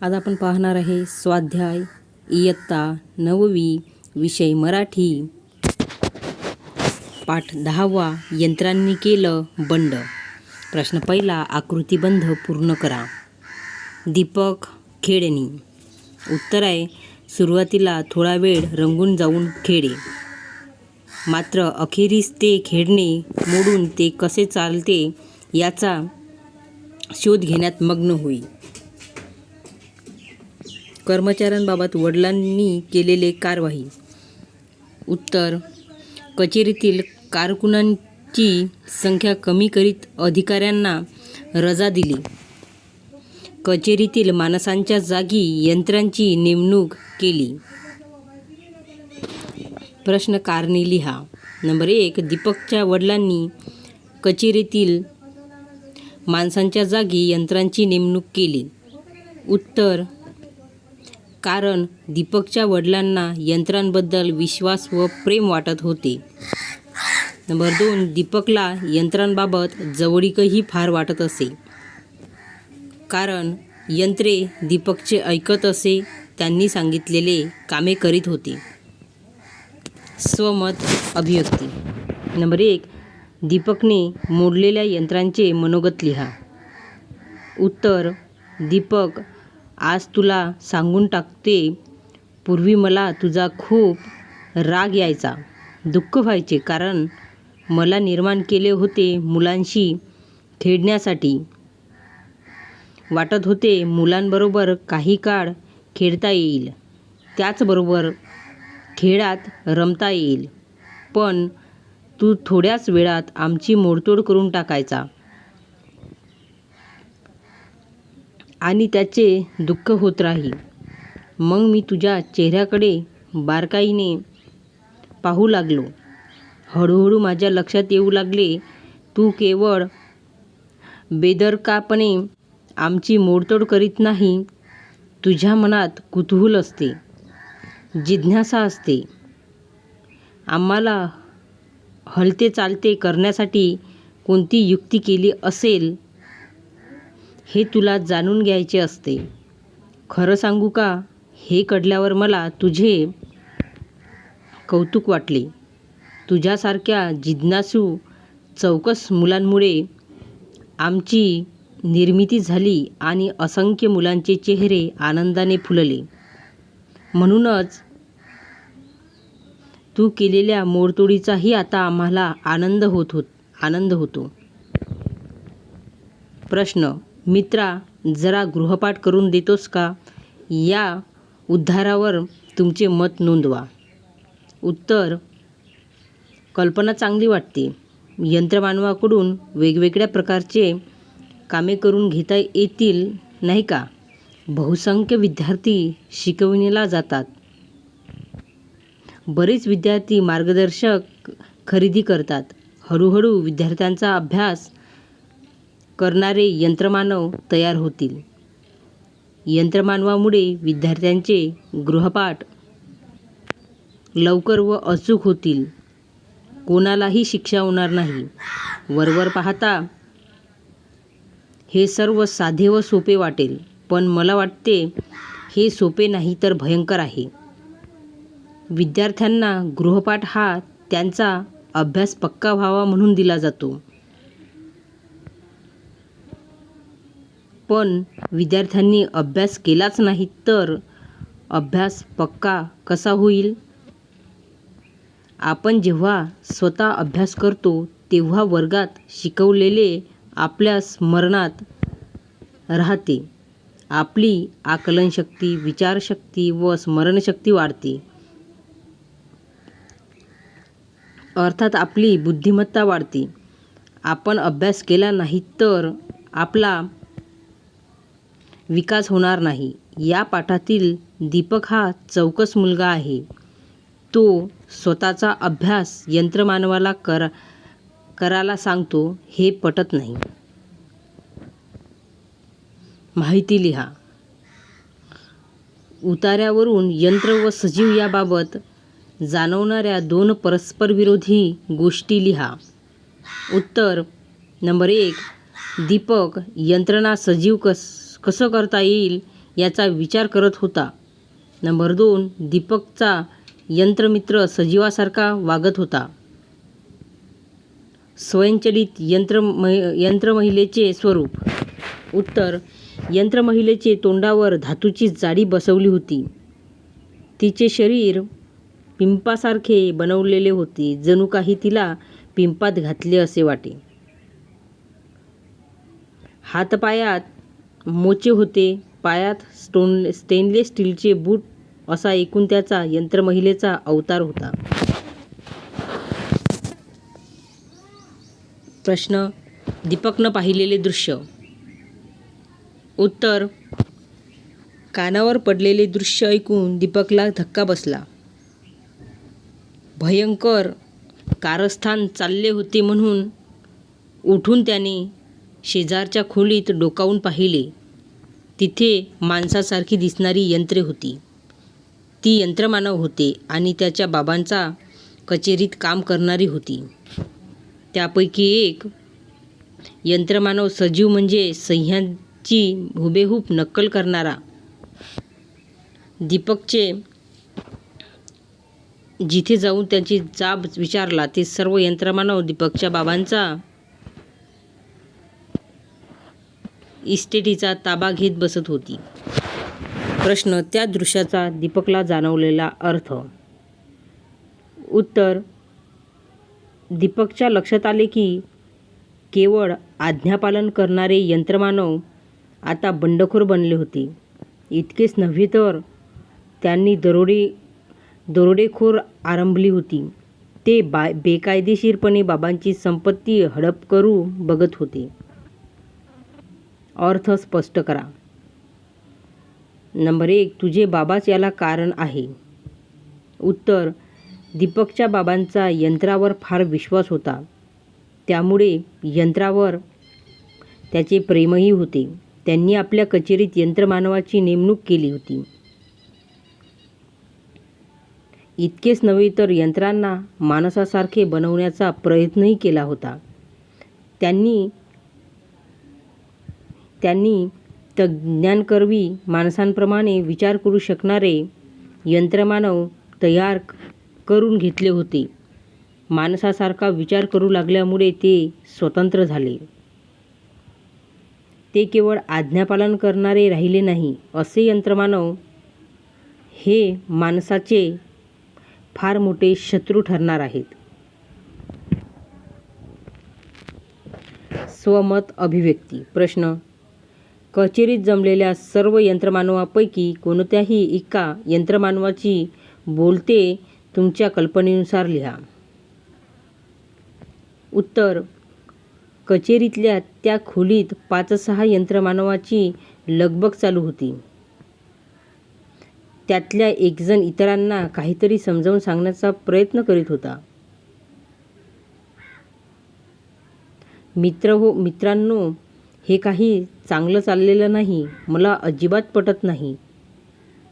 आज आपण पाहणार आहे स्वाध्याय इयत्ता नववी विषय मराठी. पाठ दहावा यंत्रांनी केलं बंड. प्रश्न पहिला आकृतीबंध पूर्ण करा. दीपक खेळणी उत्तर आहे सुरुवातीला थोडा वेळ रंगून जाऊन खेळे मात्र अखेरीस ते खेळणे मोडून ते कसे चालते याचा शोध घेण्यात मग्न होईल कर्मचाऱ्यांबाबत वडिलांनी केलेले कारवाई. उत्तर कचेरीतील कारकुनांची संख्या कमी करीत अधिकाऱ्यांना रजा दिली. कचेरीतील माणसांच्या जागी यंत्रांची नेमणूक केली. प्रश्न कारणी लिहा. नंबर एक दीपकच्या वडिलांनी कचेरीतील माणसांच्या जागी यंत्रांची नेमणूक केली. उत्तर कारण दीपकच्या वडिलांना यंत्रांबद्दल विश्वास व प्रेम वाटत होते. नंबर दोन दीपकला यंत्रांबाबत जवळीकही फार वाटत असे. कारण यंत्रे दीपकचे ऐकत असे त्यांनी सांगितलेले कामे करीत होते. स्वमत अभिव्यक्ती. नंबर एक दीपकने मोडलेल्या यंत्रांचे मनोगत लिहा. उत्तर दीपक आज तुला सांगून टाकते. पूर्वी मला तुझा खूप राग यायचा दुःख व्हायचे कारण मला निर्माण केले होते मुलांशी खेळण्यासाठी. वाटत होते मुलांबरोबर काही काळ खेळता येईल त्याचबरोबर खेळात रमता येईल. पण तू थोड्याच वेळात आमची मोडतोड करून टाकायचा. आणि त्याचे दुःख होत राही मग मी तुझ्या चेहऱ्याकडे बारकाईने पाहू लागलो. हळूहळू माझ्या लक्षात येऊ लागले तू केवळ बेदरकापणे आमची मोडतोड करीत नाही तुझ्या मनात कुतूहल असते जिज्ञासा असते. आम्हाला हलते चालते करण्यासाठी कोणती युक्ती केली असेल हे तुला जाणून घ्यायचे असते. खरं सांगू का? हे कळल्यावर मला तुझे कौतुक वाटले. तुझ्यासारख्या जिज्ञासू चौकस मुलांमुळे आमची निर्मिती झाली आणि असंख्य मुलांचे चेहरे आनंदाने फुलले. म्हणूनच तू केलेल्या मोडतोडीचाही आता आम्हाला आनंद होत होत आनंद होतो. प्रश्न मित्रा जरा गृहपाठ करून देतोस का? या उद्धारावर तुमचे मत नोंदवा. उत्तर कल्पना चांगली वाटते. यंत्रमानवाकडून वेगवेगळ्या प्रकारचे कामे करून घेता येतील नाही का? बहुसंख्य विद्यार्थी शिकवणीला जातात. बरेच विद्यार्थी मार्गदर्शक खरेदी करतात. हळूहळू विद्यार्थ्यांचा अभ्यास करणारे यंत्रमानव तयार होतील. यंत्रमानवामुळे विद्यार्थ्यांचे गृहपाठ लवकर व अचूक होतील. कोणालाही शिक्षा होणार नाही. वरवर पाहता हे सर्व साधे व सोपे वाटेल पण मला वाटते हे सोपे नाही तर भयंकर आहे. विद्यार्थ्यांना गृहपाठ हा त्यांचा अभ्यास पक्का व्हावा म्हणून दिला जातो. पण विद्यार्थ्यांनी अभ्यास केलाच नाही तर अभ्यास पक्का कसा होईल? आपण जेव्हा स्वतः अभ्यास करतो तेव्हा वर्गात शिकवलेले आपल्या स्मरणात राहते. आपली आकलनशक्ती विचारशक्ती व स्मरणशक्ती वाढते. अर्थात आपली बुद्धिमत्ता वाढते. आपण अभ्यास केला नाही तर आपला विकास होणार नाही. या पाठातील दीपक हा चौकस मुलगा आहे. तो स्वतःचा अभ्यास यंत्रमानवाला कर करायला सांगतो हे पटत नाही. माहिती लिहा. उतार्यावरून यंत्र व सजीव याबाबत जाणवणाऱ्या दोन परस्परविरोधी गोष्टी लिहा. उत्तर नंबर एक दीपक यंत्रणा सजीव कस कसं करता येईल याचा विचार करत होता. नंबर दोन दीपकचा यंत्रमित्र सजीवासारखा वागत होता. स्वयंचलित यंत्र यंत्रमहिलेचे स्वरूप. उत्तर यंत्रमहिलेचे तोंडावर धातूची जाडी बसवली होती. तिचे शरीर पिंपासारखे बनवलेले होते जणू काही तिला पिंपात घातले असे वाटे. हातपायात मोचे होते. पायात स्टोन स्टेनलेस स्टीलचे बूट असा एकूण त्याचा यंत्रमहिलेचा अवतार होता. प्रश्न. दीपकनं पाहिलेले दृश्य. उत्तर. कानावर पडलेले दृश्य ऐकून दीपकला धक्का बसला. भयंकर कारस्थान चालले होते म्हणून उठून त्याने शेजारच्या खोलीत डोकावून पाहिले. तिथे माणसासारखी दिसणारी यंत्रे होती. ती यंत्रमानव होते आणि त्याच्या बाबांचा कचेरीत काम करणारी होती. त्यापैकी एक यंत्रमानव सजीव म्हणजे सह्यांची हुबेहूब नक्कल करणारा. दीपकचे जिथे जाऊन त्यांची जाब विचारला ते सर्व यंत्रमानव दीपकच्या बाबांचा इस्टेटीचा ताबा घेत बसत होती. प्रश्न त्या दृश्याचा दीपकला जाणवलेला अर्थ. उत्तर दीपकच्या लक्षात आले की केवळ आज्ञापालन करणारे यंत्रमानव आता बंडखोर बनले होते. इतकेच नव्हे तर त्यांनी दरोडे दरोडेखोर आरंभली होती. ते बा बेकायदेशीरपणे बाबांची संपत्ती हडप करू बघत होते. अर्थ स्पष्ट करा. नंबर एक तुझे बाबाच याला कारण आहे. उत्तर दीपकच्या बाबांचा यंत्रावर फार विश्वास होता. त्यामुळे यंत्रावर त्याचे प्रेमही होते. त्यांनी आपल्या कचेरीत यंत्रमानवाची नेमणूक केली होती. इतकेच नव्हे तर यंत्रांना माणसासारखे बनवण्याचा प्रयत्नही केला होता. त्यांनी त्यांनी तज्ज्ञांकरवी माणसांप्रमाणे विचार करू शकणारे यंत्रमानव तयार करून घेतले होते. माणसासारखा विचार करू लागल्यामुळे ते स्वतंत्र झाले. ते केवळ आज्ञापालन करणारे राहिले नाही असे यंत्रमानव हे माणसाचे फार मोठे शत्रू ठरणार आहेत. स्वमत अभिव्यक्ती प्रश्न कचेरीत जमलेल्या सर्व यंत्रमानवापैकी कोणत्याही एका यंत्रमानवाची बोलते तुमच्या कल्पनेनुसार लिहा. उत्तर. कचेरीतल्या त्या खोलीत पाच सहा यंत्रमानवाची लगबग चालू होती. त्यातल्या एकजण इतरांना काहीतरी समजावून सांगण्याचा प्रयत्न करीत होता. मित्र हो मित्रांनो हे काही चांगलं चाललेलं नाही मला अजिबात पटत नाही.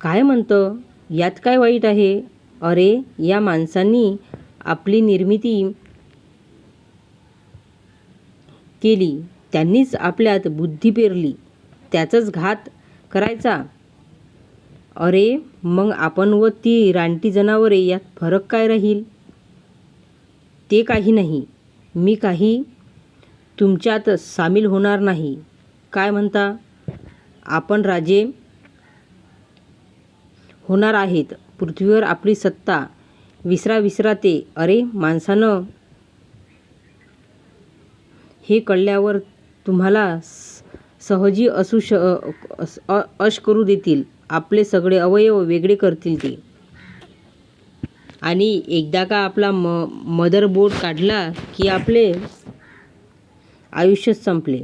काय म्हणतं? यात काय वाईट आहे? अरे या माणसांनी आपली निर्मिती केली त्यांनीच आपल्यात बुद्धी पेरली त्याचाच घात करायचा. अरे मग आपण व ती रानटी जनावरे यात फरक काय राहील? ते काही नाही. मी काही तुमच्यात सामील होणार नाही. काय म्हणता? आपण राजे होणार आहेत. पृथ्वीवर आपली सत्ता विसरा विसरा ते अरे माणसानं हे कळल्यावर तुम्हाला सहजी असू श अ- अश करू देतील. आपले सगळे अवयव वेगळे करतील ते. आणि एकदा का आपला म मदरबोर्ड काढला की आपले आयुष्यच संपले.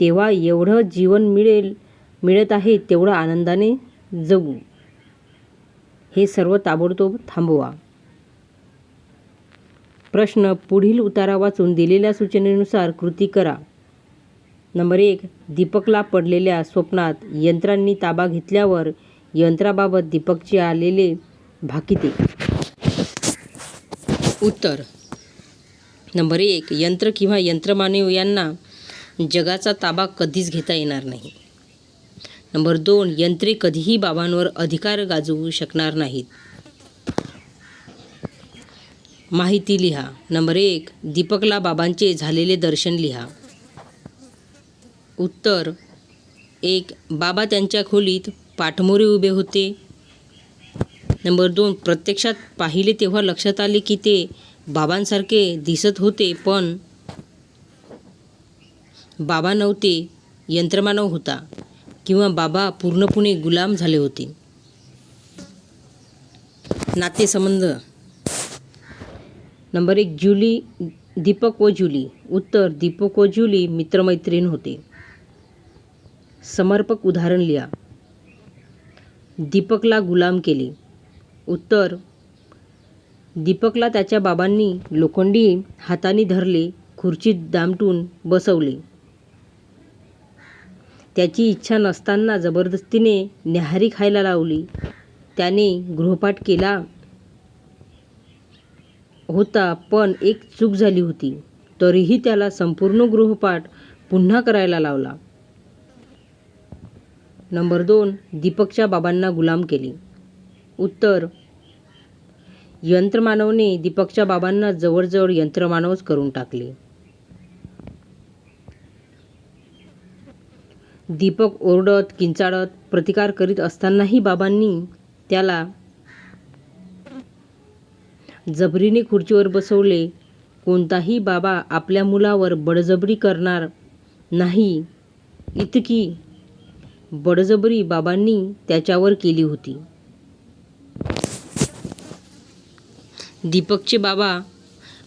तेव्हा एवढं जीवन मिळेल मिळत आहे तेवढं आनंदाने जगू. हे सर्व ताबडतोब थांबवा. प्रश्न पुढील उतारा वाचून दिलेल्या सूचनेनुसार कृती करा. नंबर एक दीपकला पडलेल्या स्वप्नात यंत्रांनी ताबा घेतल्यावर यंत्राबाबत दीपकचे आलेले भाकिते. उत्तर नंबर एक यंत्र किंवा यंत्रमानव यांना जगाचा ताबा कधीच घेता येणार नाही. नंबर दोन यंत्रे कधीही बाबांवर अधिकार गाजवू शकणार नाहीत. माहिती लिहा. नंबर एक दीपकला बाबांचे झालेले दर्शन लिहा. उत्तर एक बाबा त्यांच्या खोलीत पाठमोरे उभे होते. नंबर दोन प्रत्यक्षात पाहिले तेव्हा लक्षात आले की ते बाबांसारखे दिसत होते पण बाबा नव्हते यंत्रमानव होता किंवा बाबा पूर्णपणे गुलाम झाले होते. नातेसंबंध. नंबर एक जुली दीपक व जुली उत्तर दीपक व जुली मित्रमैत्रीण होते. समर्पक उदाहरण लिहा. दीपकला गुलाम केले. उत्तर दीपकला त्याच्या बाबांनी लोखंडी हाताने धरले खुर्चीत दामटून बसवले. त्याची इच्छा नसताना जबरदस्तीने न्याहारी खायला लावली. त्याने गृहपाठ केला होता पण एक चूक झाली होती. तरीही त्याला संपूर्ण गृहपाठ पुन्हा करायला लावला. नंबर दोन दीपकच्या बाबांना गुलाम केले. उत्तर यंत्रमानवने दीपकच्या बाबांना जवळजवळ यंत्रमानवच करून टाकले. दीपक ओरडत किंचाळत प्रतिकार करीत असतानाही बाबांनी त्याला जबरीने खुर्चीवर बसवले. कोणताही बाबा आपल्या मुलावर बडजबरी करणार नाही. इतकी बडजबरी बाबांनी त्याच्यावर केली होती. दीपकचे बाबा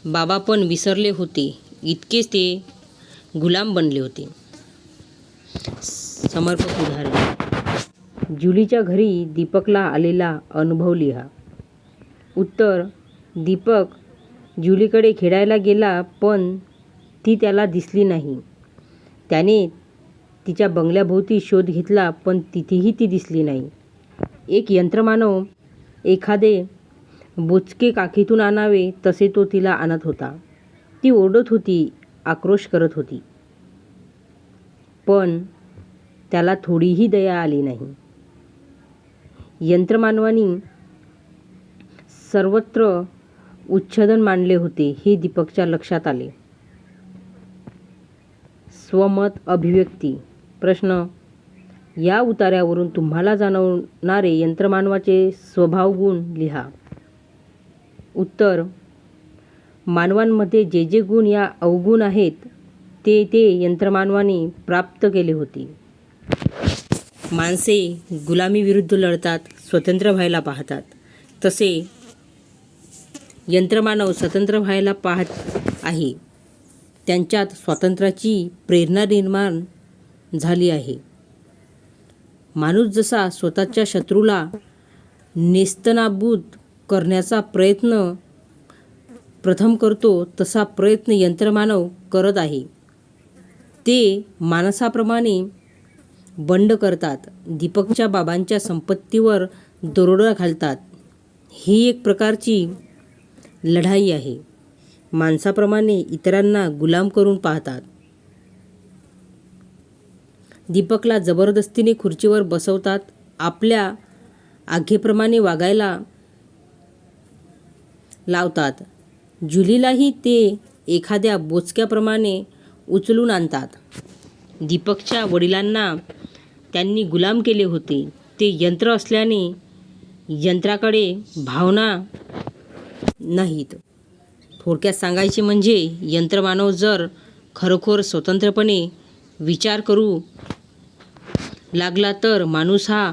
बाबा पण विसरले होते. इतकेच ते गुलाम बनले होते. समर्पक उदाहरण. जुलीच्या घरी दीपकला आलेला अनुभव लिहा. उत्तर दीपक जुलीकडे खेळायला गेला पण ती त्याला दिसली नाही. त्याने तिच्या बंगल्याभोवती शोध घेतला पण तिथेही ती दिसली नाही. एक यंत्रमानव एखादे बोचके काखीतून आणावे तसे तो तिला आणत होता. ती ओरडत होती आक्रोश करत होती. पण त्याला थोडीही दया आली नाही. यंत्रमानवानी सर्वत्र उच्छेदन मांडले होते हे दीपकच्या लक्षात आले. स्वमत अभिव्यक्ती. प्रश्न या उतार्यावरून तुम्हाला जाणवणारे यंत्रमानवाचे स्वभावगुण लिहा. उत्तर. मानवांमध्ये जे जे गुण या अवगुण आहेत ते ते यंत्रमानवाने प्राप्त केले होते. माणसे गुलामीविरुद्ध लढतात स्वतंत्र व्हायला पाहतात. तसे यंत्रमानव स्वतंत्र व्हायला पाहत आहे. त्यांच्यात स्वातंत्र्याची प्रेरणा निर्माण झाली आहे. माणूस जसा स्वतःच्या शत्रूला नेस्तनाबूत करण्याचा प्रयत्न प्रथम करतो तसा प्रयत्न यंत्रमानव करत आहे. ते माणसाप्रमाणे बंड करतात. दीपकच्या बाबांच्या संपत्तीवर दरोडा घालतात. ही एक प्रकारची लढाई आहे. माणसाप्रमाणे इतरांना गुलाम करून पाहतात. दीपकला जबरदस्तीने खुर्चीवर बसवतात. आपल्या आज्ञेप्रमाणे वागायला लावतात. जुलीलाही ते एखाद्या बोचक्याप्रमाणे उचलून आणतात. दीपकच्या वडिलांना त्यांनी गुलाम केले होते. ते यंत्र असल्याने यंत्राकडे भावना नाहीत. थोडक्यात सांगायचे म्हणजे यंत्रमानव जर खरोखर स्वतंत्रपणे विचार करू लागला तर माणूस हा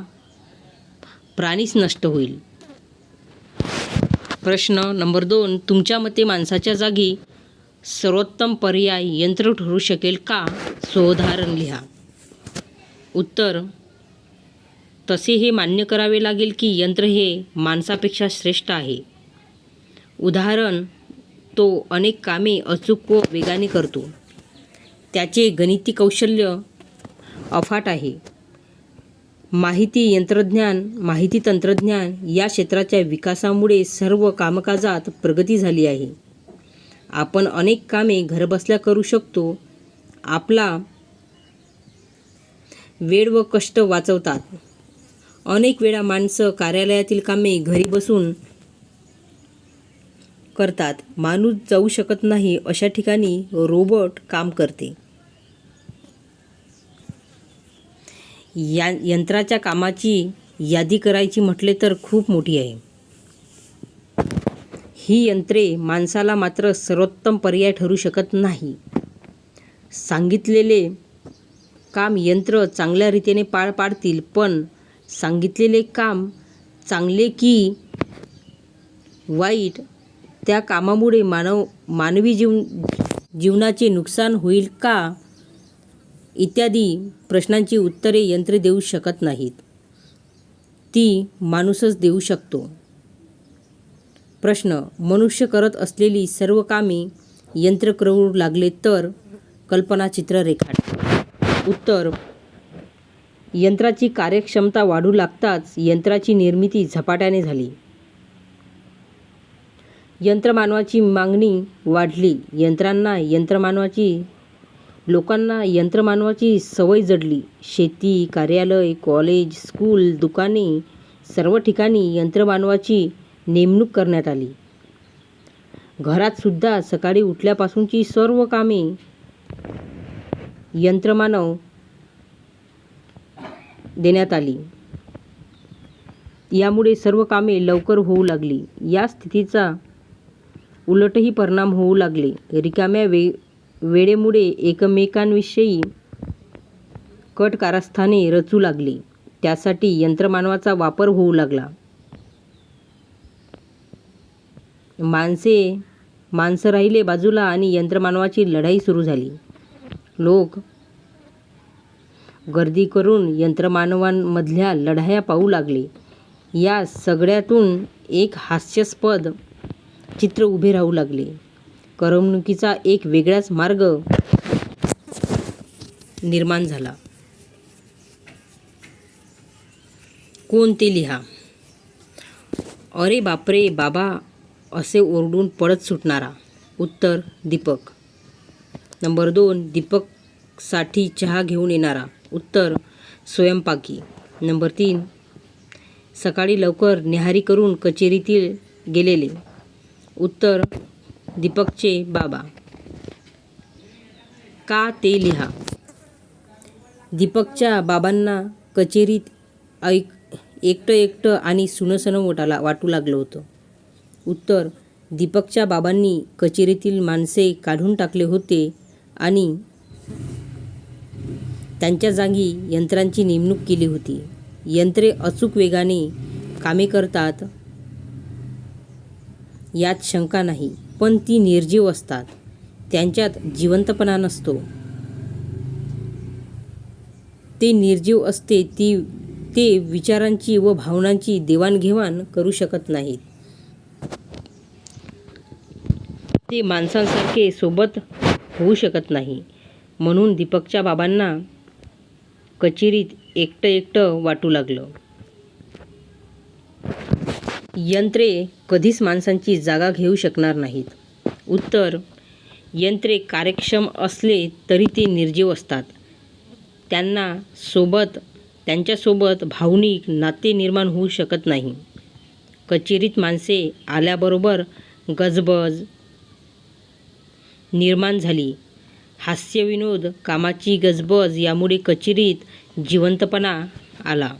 प्राणीच नष्ट होईल. प्रश्न नंबर दोन तुमच्या मते माणसाच्या जागी सर्वोत्तम पर्याय यंत्र ठरू शकेल का? सोधारण लिहा. उत्तर तसे हे मान्य करावे लागेल की यंत्र हे माणसापेक्षा श्रेष्ठ आहे. उदाहरण तो अनेक कामे अचूक व वेगाने करतो. त्याचे गणिती कौशल्य अफाट आहे. माहिती यंत्रज्ञान माहिती तंत्रज्ञान या क्षेत्राच्या विकासामुळे सर्व कामकाजात प्रगती झाली आहे. आपण अनेक कामे घरबसल्या करू शकतो. आपला वेळ व कष्ट वाचवतात. अनेक वेळा माणसं कार्यालयातील कामे घरी बसून करतात. माणूस जाऊ शकत नाही अशा ठिकाणी रोबोट काम करते. या यंत्राच्या कामाची यादी करायची म्हटले तर खूप मोठी आहे. ही यंत्रे माणसाला मात्र सर्वोत्तम पर्याय ठरू शकत नाही. सांगितलेले काम यंत्र चांगल्या रीतीने पार पाडतील पण सांगितलेले काम चांगले की वाईट त्या कामामुळे मानव मानवी जीव जीवनाचे नुकसान होईल का? इत्यादी प्रश्नांची उत्तरे यंत्रे देऊ शकत नाहीत. ती माणूसच देऊ शकतो. प्रश्न मनुष्य करत असलेली सर्व कामे यंत्र करू लागले तर कल्पनाचित्र रेखाट उत्तर यंत्राची कार्यक्षमता वाढू लागताच यंत्राची निर्मिती झपाट्याने झाली. यंत्रमानवाची मागणी वाढली. यंत्रांना यंत्रमानवाची लोकांना यंत्रमानवाची सवय जडली. शेती कार्यालय कॉलेज स्कूल दुकाने सर्व ठिकाणी यंत्रमानवाची नेमणूक करण्यात आली. घरातसुद्धा सकाळी उठल्यापासूनची सर्व कामे यंत्रमानव देण्यात आली. यामुळे सर्व कामे लवकर होऊ लागली. या स्थितीचा उलटही परिणाम होऊ लागले. रिकाम्या वे वेळेमुळे एकमेकांविषयी कट कारस्थाने रचू लागली. त्यासाठी यंत्रमानवाचा वापर होऊ लागला. माणसे माणसं राहिले बाजूला आणि यंत्रमानवाची लढाई सुरू झाली. लोक गर्दी करून यंत्रमानवांमधल्या लढाया पाहू लागले. या सगळ्यातून एक हास्यास्पद चित्र उभे राहू लागले. करमणुकीचा एक वेगळाच मार्ग निर्माण झाला. कोण ते लिहा? अरे बापरे बाबा असे ओरडून पडत सुटणारा. उत्तर दीपक. नंबर दोन दीपकसाठी चहा घेऊन येणारा. उत्तर स्वयंपाकी. नंबर तीन सकाळी लवकर निहारी करून कचेरीतील गेलेले. उत्तर दीपकचे बाबा. का ते लिहा. दीपकच्या बाबांना कचेरीत ऐक एकटं एकटं आणि सुनसनं वाटाला वाटू लागलं होतं. उत्तर दीपकच्या बाबांनी कचेरीतील माणसे काढून टाकले होते आणि त्यांच्या जागी यंत्रांची नेमणूक केली होती. यंत्रे अचूक वेगाने कामे करतात यात शंका नाही. पण ती निर्जीव असतात. त्यांच्यात जिवंतपणा नसतो. ते निर्जीव असते ती ते विचारांची व भावनांची देवाणघेवाण करू शकत नाहीत. ते माणसांसारखे सोबत होऊ शकत नाही. म्हणून दीपकच्या बाबांना कचेरीत एकटं एकटं वाटू लागलं. यंत्रे कधीच माणसांची जागा घेऊ शकणार नाहीत. उत्तर यंत्रे कार्यक्षम असले तरी ते निर्जीव असतात. त्यांना सोबत त्यांच्यासोबत भावनिक नाते निर्माण होऊ शकत नाही. कचेरीत माणसे आल्याबरोबर गजबज निर्माण झाली. हास्यविनोद कामाची गजबज यामुळे कचेरीत जिवंतपणा आला.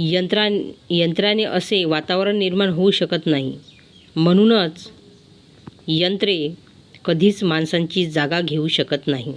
यंत्रा यंत्राने असे वातावरण निर्माण होऊ शकत नाही. म्हणूनच यंत्रे कधीच माणसांची जागा घेऊ शकत नाही.